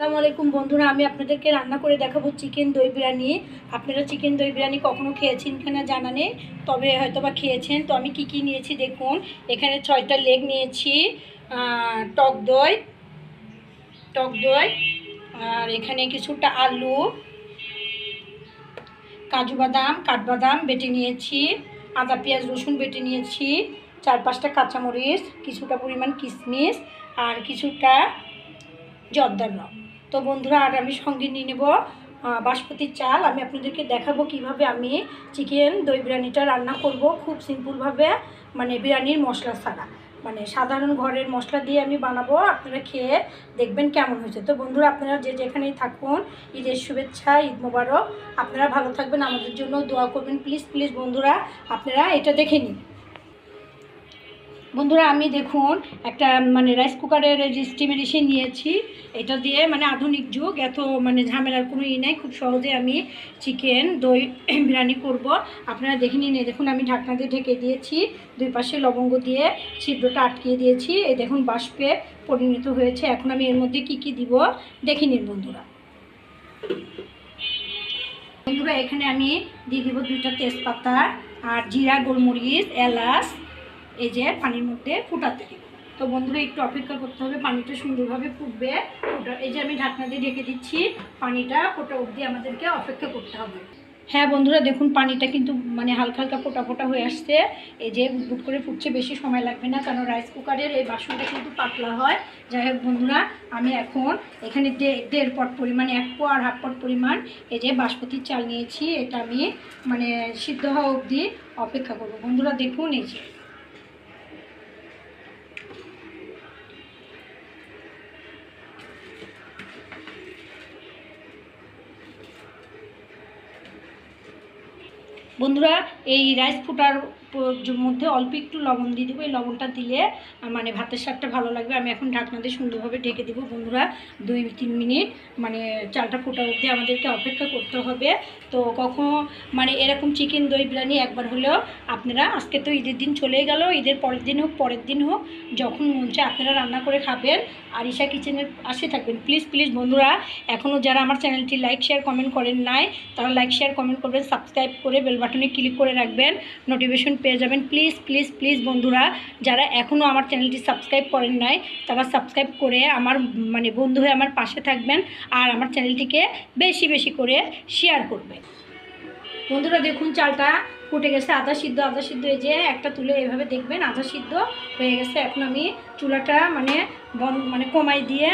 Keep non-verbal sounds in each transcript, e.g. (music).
আসসালামু আলাইকুম বন্ধুরা, আমি আপনাদেরকে রান্না করে দেখাবো চিকেন দই বিরিয়ানি। আপনারা চিকেন দই বিরিয়ানি কখনো খেয়েছেন কিনা জানা নেই, তবে হয়তো বা খেয়েছেন। তো আমি কি কি নিয়েছি দেখুন, এখানে ছয়টা লেগ নিয়েছি টক দই টক দই, আর এখানে কিছুটা আলু, কাজু বাদাম, কাঠবাদাম বেটে নিয়েছি, আদা, পেঁয়াজ, রসুন বেটে নিয়েছি, চার পাঁচটা কাঁচামরিচ, কিছুটা পরিমাণ কিশমিশ আর কিছুটা জর্দার তো বন্ধুরা আর আমি সঙ্গে নিয়ে নেব বাসমতির চাল। আমি আপনাদেরকে দেখাবো কীভাবে আমি চিকেন, দই বিরিয়ানিটা রান্না করব খুব সিম্পলভাবে মানে বিরিয়ানির মশলা ছাড়া। মানে সাধারণ ঘরের মশলা দিয়ে আমি বানাবো, আপনারা খেয়ে দেখবেন কেমন হয়েছে। তো বন্ধুরা, আপনারা যে যেখানেই থাকুন, ঈদের শুভেচ্ছা, ঈদ মোবারক, আপনারা ভালো থাকবেন। আমাদের জন্য দোয়া করবেন। প্লিজ প্লিজ বন্ধুরা, আপনারা এটা দেখে নিন। বন্ধুরা, আমি দেখুন একটা মানে রাইস কুকারের যে স্টিমের এসে নিয়েছি। এটা দিয়ে মানে আধুনিক যুগ, এত মানে ঝামেলার কোনো ই নাই। খুব সহজে আমি চিকেন দই, (coughs) বিরিয়ানি করব। আপনারা দেখে নিন। দেখুন, আমি ঢাকনা দিয়ে ঢেকে দিয়েছি। দুই পাশে লবঙ্গ দিয়ে ছিদ্রটা আটকিয়ে দিয়েছি। এই দেখুন, বাষ্পে পরিণত হয়েছে। এখন আমি এর মধ্যে কি কি দিব, দেখে নিন বন্ধুরা। বন্ধুরা, এখানে আমি দিয়ে দিব দুইটা তেজপাতা আর জিরা, গোলমরিচ, এলাচ এই যে পানির মধ্যে ফুটাতে তো বন্ধুরা, একটু অপেক্ষা করতে হবে, পানিটা সুন্দরভাবে ফুটবে। ফুটা এই যে আমি ঢাকনা দিয়ে ঢেকে দিচ্ছি, পানিটা ফোটা অবধি আমাদেরকে অপেক্ষা করতে হবে। হ্যাঁ বন্ধুরা, দেখুন পানিটা কিন্তু মানে হালকা হালকা ফোটা ফোটা হয়ে আসছে। এই যে বুট করে ফুটছে, বেশি সময় লাগবে না, কারণ রাইস কুকারের এই বাসনটা কিন্তু পাতলা হয়। যাই হোক বন্ধুরা, আমি এখন এখানে দেড় পট পরিমাণ, এক পো আর হাফ পট পরিমাণ এই যে বাসমতির চাল নিয়েছি। এটা আমি মানে সিদ্ধ হওয়া অবধি অপেক্ষা করব। বন্ধুরা, দেখুন এই যে বন্ধুরা এই রাইস ফুটার মধ্যে অল্প একটু লবণ দিয়ে দেবো। এই লবণটা দিলে মানে ভাতের স্বাদটা ভালো লাগবে। আমি এখন ঢাকনা দিয়ে সুন্দরভাবে ঢেকে দেবো। বন্ধুরা, দুই, তিন মিনিট মানে চালটা ফোটা অবধি আমাদেরকে অপেক্ষা করতে হবে। তো কখনো মানে এরকম চিকেন দই বিরিয়ানি একবার হলেও আপনারা, আজকে তো ঈদের দিন চলেই গেল। ঈদের পরের দিন হোক, পরের দিন হোক, যখন মন চায় আপনারা রান্না করে খাবেন। আর ঈশা কিচেনের পাশে থাকবেন। প্লিজ প্লিজ বন্ধুরা এখনও যারা আমার চ্যানেলটি লাইক, শেয়ার, কমেন্ট করেন নাই, তারা লাইক, শেয়ার, কমেন্ট করবেন। সাবস্ক্রাইব করে বেল বাটনে ক্লিক করে রাখবেন। নোটিফিকেশন পেয়ে যাবেন। প্লিজ প্লিজ প্লিজ বন্ধুরা, যারা এখনও আমার চ্যানেলটি সাবস্ক্রাইব করেন নাই, তারা সাবস্ক্রাইব করে আমার মানে বন্ধু হয়ে আমার পাশে থাকবেন আর আমার চ্যানেলটিকে বেশি বেশি করে শেয়ার করবেন। বন্ধুরা, দেখুন চালটা ফুটে গেছে আদা সিদ্ধ আদা সিদ্ধ, এই যে একটা তুলে এভাবে দেখবেন আদা সিদ্ধ হয়ে গেছে। এখন আমি চুলাটা মানে বন্ধ মানে কমাই দিয়ে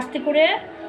আস্তে করে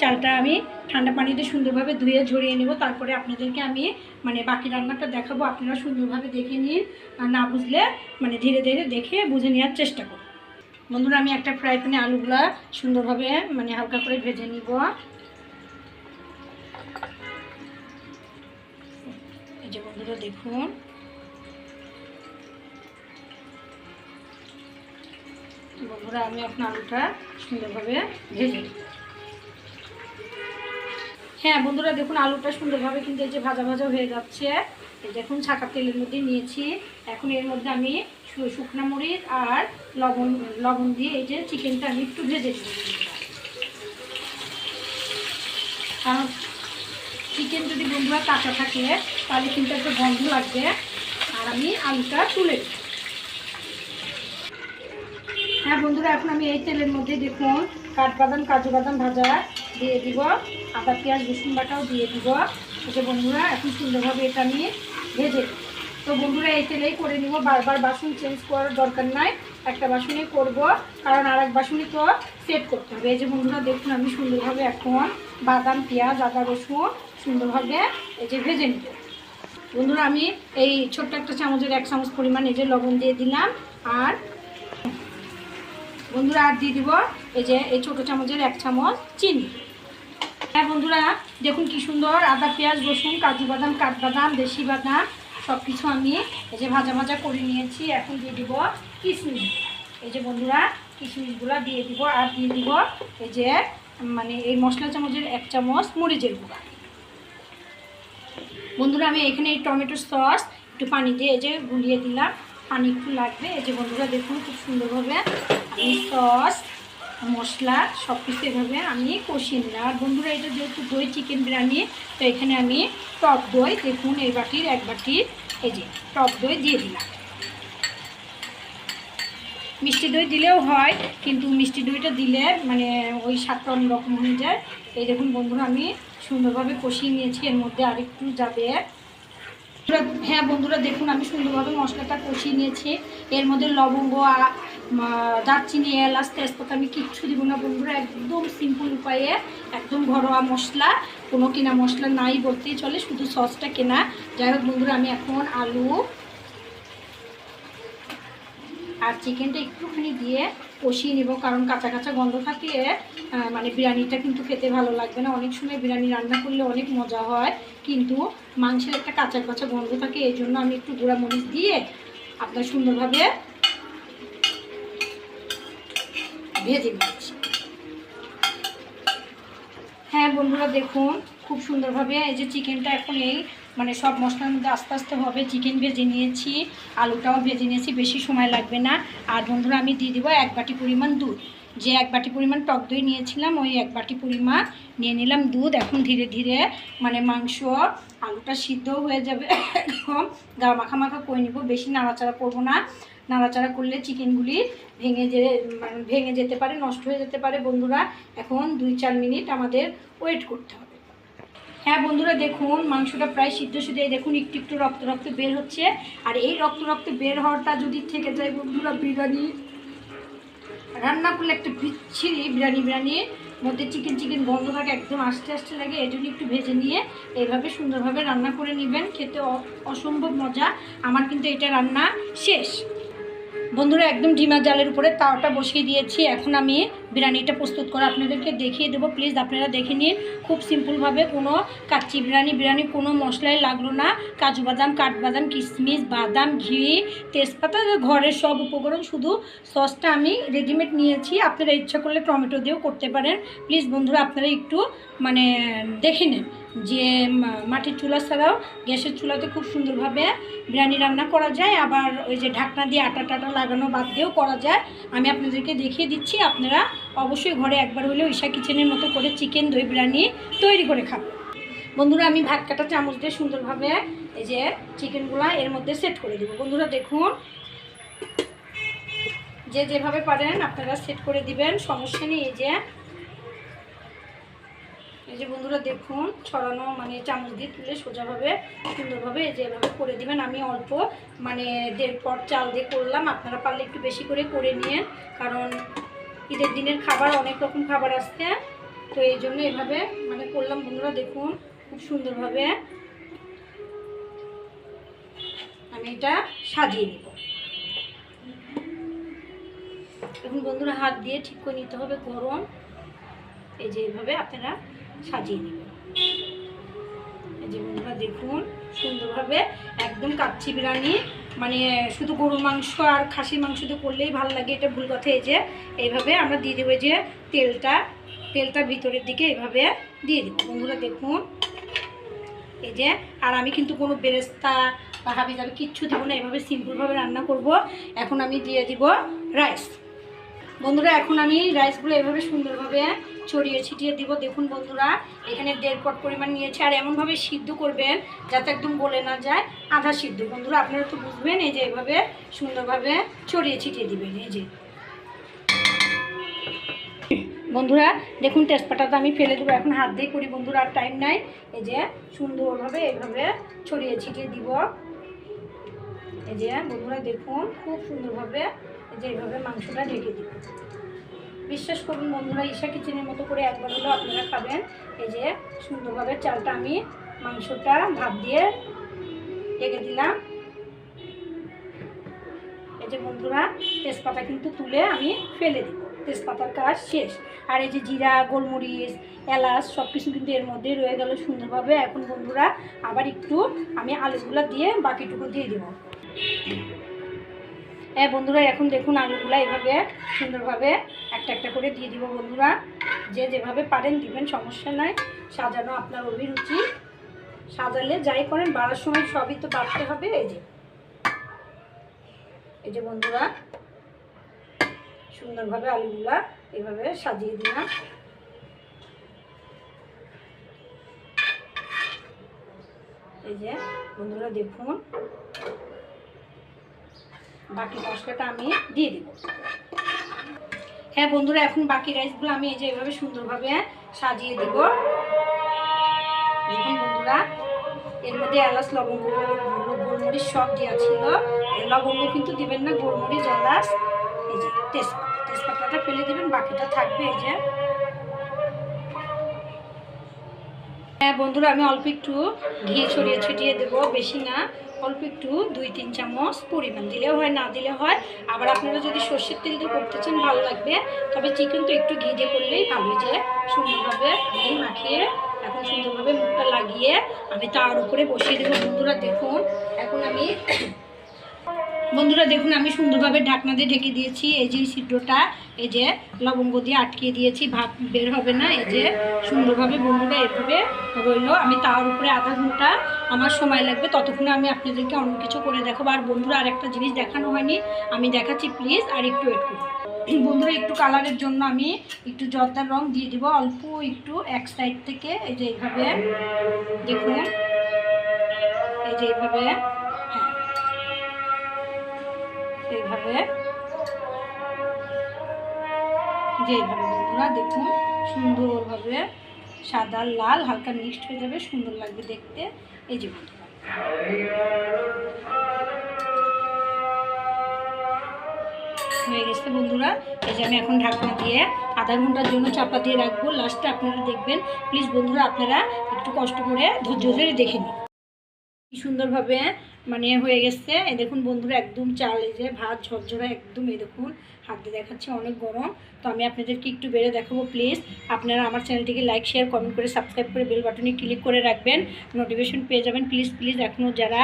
চালটা আমি ঠান্ডা পানিতে সুন্দরভাবে ধুয়ে ঝরিয়ে নেব। তারপরে আপনাদেরকে আমি মানে বাকি রান্নাটা দেখাবো। আপনারা সুন্দরভাবে দেখে নিন আর না বুঝলে মানে ধীরে ধীরে দেখে বুঝে নেওয়ার চেষ্টা করুন। বন্ধুরা, আমি একটা ফ্রাই প্যানে আলুগুলা সুন্দরভাবে মানে হালকা করে ভেজে নিব। এই যে বন্ধুরা, দেখুন। বন্ধুরা, আমি আপনার আলুটা সুন্দরভাবে ভেজে নিব হ্যাঁ বন্ধুরা দেখুন, আলুটা সুন্দরভাবে কিন্তু এই যে ভাজা ভাজা হয়ে যাচ্ছে। দেখুন, ছাকা তেলের মধ্যে নিয়েছি। এখন এর মধ্যে আমি শুকনো মরিচ আর লবণ লবণ দিয়ে এই যে চিকেনটা আমি একটু ভেজে দেবো কারণ চিকেন যদি বন্ধুরা কাঁচা থাকে, তাহলে কিন্তু একটা গন্ধ লাগবে। আর আমি আলুটা তুলে। হ্যাঁ বন্ধুরা, এখন আমি এই তেলের মধ্যে দেখুন, কাঠবাদাম, কাজু বাদাম ভাজা দিয়ে দিব। আদা, পেঁয়াজ, রসুন বাটাও দিয়ে দিব। ওকে বন্ধুরা, এখন সুন্দরভাবে এটা আমি ভেজে। তো বন্ধুরা, এই তেলেই করে নিব। বারবার বাসন চেঞ্জ করার দরকার নাই। একটা বাসনে করব, কারণ আর এক বাসনে তো সেট করতে হবে। এই যে বন্ধুরা, দেখুন আমি সুন্দরভাবে এখন বাদাম, পেঁয়াজ, আদা, রসুন সুন্দরভাবে এই যে ভেজে নিব। বন্ধুরা, আমি এই ছোট্ট একটা চামচের এক চামচ পরিমাণ এই যে লবণ দিয়ে দিলাম। আর বন্ধুরা, আর দিয়ে দিব এই যে এই ছোটো চামচের এক চামচ চিনি। হ্যাঁ বন্ধুরা, দেখুন কি সুন্দর, আদা, পেঁয়াজ, রসুন, কাজু বাদাম, কাঠবাদাম, দেশি বাদাম সব কিছু আমি এই যে ভাজা ভাজা করে নিয়েছি। এখন দিয়ে দিব কিশমিশ। এই যে বন্ধুরা, কিশমিশগুলো দিয়ে দিব, আর দিয়ে দিব এই যে মানে এই মশলা চামচের এক চামচ মরিচের গুঁড়া। বন্ধুরা, আমি এখানে এই টমেটো সস একটু পানি দিয়ে এই যে গুলিয়ে দিলাম। পানি একটু লাগবে। এই যে বন্ধুরা, দেখুন খুব সুন্দরভাবে আমি সস, মশলা সব কিছু এভাবে আমি কষিয়ে নিলাম। আর বন্ধুরা, এটা যেহেতু দই চিকেন বিরিয়ানি তো এখানে আমি টক দই, দেখুন এই বাটির এক বাটির এই যে টক দই দিয়ে দিলাম। মিষ্টি দই দিলেও হয়, কিন্তু মিষ্টি দইটা দিলে মানে ওই স্বাদটা অন্যরকম হয়ে যায়। এই দেখুন বন্ধুরা, আমি সুন্দরভাবে কষিয়ে নিয়েছি। এর মধ্যে আরেকটু যাবে হ্যাঁ বন্ধুরা, দেখুন আমি সুন্দরভাবে মশলাটা কষিয়ে নিয়েছি। এর মধ্যে লবঙ্গ দারচিনি, এলাচ, তেজপাতা, আমি কিচ্ছু দিব না বন্ধুরা, একদম সিম্পল উপায়ে, একদম ঘরোয়া মশলা, কোনো কেনা মশলা নাই বলতেই চলে, শুধু সসটা কেনা। যাই হোক বন্ধুরা, আমি এখন আলু আর চিকেনটা একটুখানি দিয়ে কষিয়ে নেব, কারণ কাঁচা কাঁচা গন্ধ থাকে মানে বিরিয়ানিটা কিন্তু খেতে ভালো লাগবে না। অনেক সময় বিরিয়ানি রান্না করলে অনেক মজা হয়, কিন্তু মাংসের একটা কাঁচা কাঁচা গন্ধ থাকে, এই জন্য আমি একটু গুঁড়া মরিচ দিয়ে আপনার সুন্দরভাবে ভেজে নিচ্ছি। হ্যাঁ বন্ধুরা, দেখুন, খুব সুন্দরভাবে এই যে চিকেনটা এখন এই মানে সব মশলার মধ্যে আস্তে আস্তে হবে। চিকেন ভেজে নিয়েছি, আলুটাও ভেজে নিয়েছি, বেশি সময় লাগবে না। আর বন্ধুরা, আমি দিয়ে দেবো এক বাটি পরিমাণ দুধ। যে এক বাটি পরিমাণ টক দই নিয়েছিলাম, ওই এক বাটি পরিমাণ নিয়ে নিলাম দুধ। এখন ধীরে ধীরে মানে মাংস, আলুটা সিদ্ধ হয়ে যাবে। একদম গা মাখা মাখা করে নিব, বেশি নাড়াচাড়া করব না। নাড়াচাড়া করলে চিকেনগুলি ভেঙে যে মানে ভেঙে যেতে পারে, নষ্ট হয়ে যেতে পারে বন্ধুরা। এখন দুই চার মিনিট আমাদের ওয়েট করতে হবে। হ্যাঁ বন্ধুরা দেখুন, মাংসটা প্রায় সিদ্ধ সিদ্ধ দেখুন একটু একটু রক্ত রক্ত বের হচ্ছে। আর এই রক্ত রক্ত বের হওয়াটা যদি থেকে যায় বন্ধুরা বিরিয়ানি, রান্না করলে একটা বিচ্ছিরি বিরিয়ানি বিরিয়ানির মধ্যে চিকেন চিকেন গন্ধ থাকে একদম আস্তে আস্তে লাগে এই জন্য একটু ভেজে নিয়ে এইভাবে সুন্দরভাবে রান্না করে নেবেন। খেতে অসম্ভব মজা। আমার কিন্তু এটা রান্না শেষ। বন্ধুরা, একদম ডিমা জালের উপরে তাওয়াটা বসিয়ে দিয়েছি। এখন আমি বিরিয়ানিটা প্রস্তুত করে আপনাদেরকে দেখিয়ে দেবো। প্লিজ, আপনারা দেখে নিন। খুব সিম্পলভাবে কোনো কাচ্চি বিরিয়ানি বিরিয়ানি কোনো মশলাই লাগল না। কাজু বাদাম কাঠবাদাম কিশমিশ, বাদাম, ঘি, তেজপাতা, ঘরের সব উপকরণ। শুধু সসটা আমি রেডিমেড নিয়েছি। আপনারা ইচ্ছা করলে টমেটো দিয়েও করতে পারেন। প্লিজ বন্ধুরা, আপনারা একটু মানে দেখে নিন। যে মাটির চুলা ছাড়াও গ্যাসের চুলাতে খুব সুন্দরভাবে বিরিয়ানি রান্না করা যায়। আবার ওই যে ঢাকনা দিয়ে আটা টাটা লাগানো বাদ দিয়েও করা যায়। আমি আপনাদেরকে দেখিয়ে দিচ্ছি, আপনারা অবশ্যই ঘরে একবার হলেও ঈশা কিচেনের মতো করে চিকেন দই বিরিয়ানি তৈরি করে খাবেন বন্ধুরা, আমি ভাত কাটা চামচ দিয়ে সুন্দরভাবে এই যে চিকেনগুলা এর মধ্যে সেট করে দেবো। বন্ধুরা, দেখুন। যে যেভাবে পারেন আপনারা সেট করে দিবেন, সমস্যা নেই। এই যে এই যে বন্ধুরা দেখুন, ছড়ানো মানে চামচ দিয়ে তুলে সোজাভাবে, সুন্দরভাবে এই যে এভাবে করে দিবেন। আমি অল্প মানে দেড় পট চাল দিয়ে করলাম। আপনারা পারলে একটু বেশি করে করে নিন, কারণ ঈদের দিনের খাবার অনেক রকম খাবার আসছে। তো এই জন্য এভাবে মানে করলাম বন্ধুরা, দেখুন, খুব সুন্দরভাবে। আমি এটা সাজিয়ে নিব। এখন বন্ধুরা হাত দিয়ে ঠিক করে নিতে হবে গরম। এই যে এভাবে আপনারা সাজিয়ে নেবেন এই যে বন্ধুরা দেখুন, সুন্দরভাবে একদম কাচ্চি বিরিয়ানি মানে শুধু গরুর মাংস আর খাসির মাংস দিয়ে করলেই ভালো লাগে, এটা ভুল কথা এই যে। এইভাবে আমরা দিয়ে দেবো যে তেলটা তেলটা ভিতরের দিকে এইভাবে দিয়ে দেবো। বন্ধুরা দেখুন, এই যে, আর আমি কিন্তু কোনো বেরেস্তা বা হাবি যাবে কিচ্ছু দেবো না, এভাবে সিম্পলভাবে রান্না করব। এখন আমি দিয়ে দিব রাইস। বন্ধুরা, এখন আমি রাইসগুলো এভাবে সুন্দরভাবে ছড়িয়ে ছিটিয়ে দিব। দেখুন বন্ধুরা, এখানে দেড় পট পরিমাণ নিয়েছে। আর এমনভাবে সিদ্ধ করবেন যাতে একদম গলে না যায়। আধা সিদ্ধ। বন্ধুরা, আপনারা তো বুঝবেন, এই যে এভাবে সুন্দরভাবে ছড়িয়ে ছিটিয়ে দিবেন। এই যে। বন্ধুরা, দেখুন তেজপাটা তো আমি ফেলে দেবো। এখন হাত দিয়ে করি বন্ধুরা, আর টাইম নাই। এই যে সুন্দরভাবে এইভাবে ছড়িয়ে ছিটিয়ে দিব। এই যে বন্ধুরা, দেখুন, খুব সুন্দরভাবে এই যে এইভাবে মাংসটা ঢেকে দিব বিশ্বাস করুন বন্ধুরা, ঈশা কিচেনের মতো করে একবার হলেও আপনারা খাবেন। এই যে সুন্দরভাবে চালটা আমি মাংসটা ভাত দিয়ে ঢেকে দিলাম। এই যে বন্ধুরা, তেজপাতা কিন্তু তুলে আমি ফেলে দিব। তেজপাতার কাজ শেষ। আর এই যে জিরা, গোলমরিচ, এলাচ সব কিছু কিন্তু এর মধ্যে রয়ে গেল সুন্দরভাবে। এখন বন্ধুরা, আবার একটু আমি আলুগুলো দিয়ে বাকিটুকু দিয়ে দেবো। হ্যাঁ বন্ধুরা, এখন দেখুন আলুগুলা এভাবে সুন্দরভাবে একটা একটা করে দিয়ে দিব বন্ধুরা। যে যেভাবে পারেন দিবেন, সমস্যা নাই। সাজানো আপনার অভিরুচি। সাজালে যাই করেন, বাড়ার সময় সবই তো বাড়তে হবে। এই যে এই যে বন্ধুরা, সুন্দরভাবে আলুগুলা এভাবে সাজিয়ে দিলাম। এই যে, বন্ধুরা, দেখুন। বাকি মশলাটা আমি দিয়ে দিব। হ্যাঁ বন্ধুরা, এখন বাকি রাইসগুলো আমি এই যে এভাবে সুন্দরভাবে সাজিয়ে দিব। দেখুন বন্ধুরা, এর মধ্যে এলাচ, লবঙ্গ গোলমরিচ সব দেওয়া ছিল। লবঙ্গ কিন্তু দিবেন না, গোলমরিচ, এলাচ, এই যে তেজপাতা। তেজপাতাটা ফেলে দিবেন, বাকিটা থাকবে এই যে। হ্যাঁ বন্ধুরা, আমি অল্প একটু ঘি ছড়িয়ে ছিটিয়ে দেবো, বেশি না। অল্প একটু দুই, তিন চামচ পরিমাণ দিলেও হয়, না দিলে হয়। আবার আপনারা যদি সর্ষের তেল দিয়ে করতে চান, ভালো লাগবে। তবে চিকেন তো একটু ঘি দিয়ে করলেই ভালো যে সুন্দরভাবে ঘি মাখিয়ে এখন সুন্দরভাবে মুখটা লাগিয়ে আমি তার উপরে বসিয়ে দেবো। বন্ধুরা, দেখুন, এখন আমি বন্ধুরা দেখুন, আমি সুন্দরভাবে ঢাকনা দিয়ে ঢেকে দিয়েছি। এই যে সিদ্ধটা এই যে লবঙ্গ দিয়ে আটকে দিয়েছি, ভাত বের হবে না। এই যে সুন্দরভাবে বন্ধুরা এভাবে রইল। আমি তার উপরে আধা ঘণ্টা আমার সময় লাগবে। ততক্ষণে আমি আপনাদেরকে অন্য কিছু করে দেখাবো। আর বন্ধুরা আর একটা জিনিস দেখানো হয়নি। আমি দেখাচ্ছি, প্লিজ, আর একটু ওয়েট করুন। বন্ধুরা, একটু কালারের জন্য আমি একটু জর্দার রং দিয়ে দিব। অল্প একটু এক সাইড থেকে, এই যে এইভাবে। দেখুন, এই যে এইভাবে। বন্ধুরা দেখুন, সুন্দরভাবে সাদা, লাল, হালকা মিক্সড হয়ে যাবে, সুন্দর লাগবে দেখতে। এই যে হয়ে গেছে বন্ধুরা। এই যে আমি এখন ঢাকনা দিয়ে আধা ঘণ্টার জন্য চাপা দিয়ে রাখব। লাস্টে আপনারা দেখবেন। প্লিজ বন্ধুরা, আপনারা একটু কষ্ট করে ধৈর্য ধরে দেখে নিন। সুন্দরভাবে মানে হয়ে গেছে। এই দেখুন বন্ধুরা, একদম চাল, এই যে ভাত ঝরঝরা একদম, এই দেখুন, হাতে দেখাচ্ছে, অনেক গরম। তো আমি আপনাদেরকে একটু বেড়ে দেখাবো প্লিজ আপনারা আমার চ্যানেলটিকে লাইক শেয়ার কমেন্ট করে সাবস্ক্রাইব করে বেল বাটনে ক্লিক করে রাখবেন। নোটিফিকেশন পেয়ে যাবেন প্লিজ প্লিজ এখনও যারা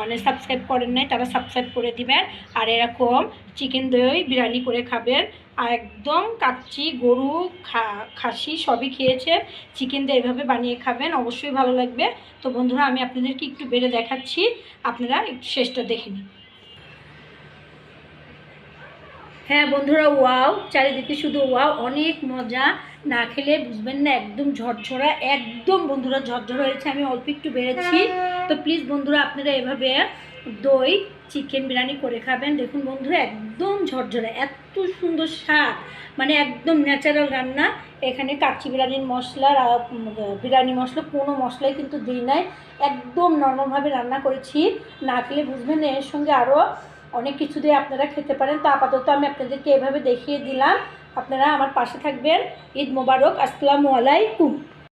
মানে সাবস্ক্রাইব করেন নাই, তারা সাবস্ক্রাইব করে দিবেন। আর এরকম চিকেন দই বিরিয়ানি করে খাবেন। একদম কাচ্চি, গরু খাসি সবই খেয়েছে। চিকেন দিয়ে এভাবে বানিয়ে খাবেন, অবশ্যই ভালো লাগবে। তো বন্ধুরা, আমি আপনাদেরকে একটু বেড়ে দেখাচ্ছি। আপনারা একটু শেষটা দেখে নিন। হ্যাঁ বন্ধুরা, ওয়াও! চারিদিকে শুধু ওয়াও, অনেক মজা। না খেলে বুঝবেন না, একদম ঝরঝরা, একদম বন্ধুরা ঝরঝরা হয়েছে। আমি অল্প একটু বেড়েছি। তো প্লিজ বন্ধুরা, আপনারা এভাবে দই চিকেন বিরিয়ানি করে খাবেন। দেখুন বন্ধুরা একদম ঝরঝরে, এত সুন্দর স্বাদ। মানে একদম ন্যাচারাল রান্না। এখানে কাচ্চি বিরিয়ানির মশলা বিরিয়ানি মশলা, কোনো মশলাই কিন্তু দিই নাই। একদম নর্মালভাবে রান্না করেছি। না খেলে বুঝবেন, এর সঙ্গে আরও অনেক কিছু দিয়ে আপনারা খেতে পারেন। তো আপাতত আমি আপনাদেরকে এভাবে দেখিয়ে দিলাম। আপনারা আমার পাশে থাকবেন। ঈদ মোবারক। আসসালামু আলাইকুম।